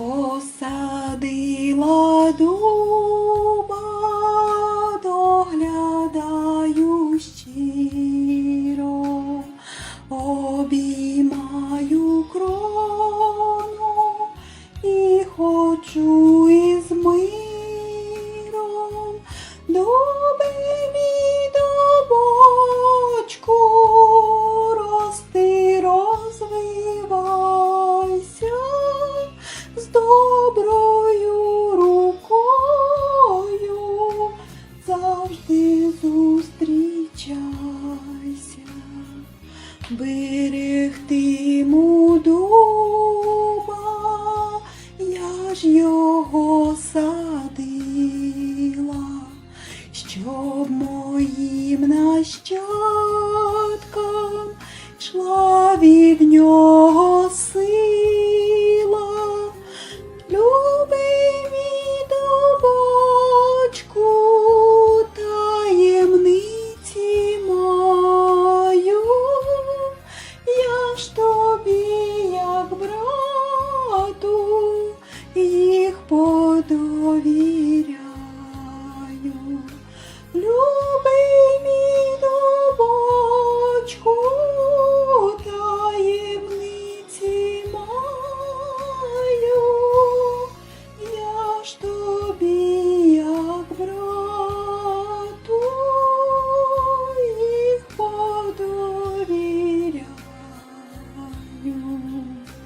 посадила дуба, доглядаю щиро, обіймаю крону і хочу Берегти дуба, я ж його садила, щоб моїм нащадкам йшла. you.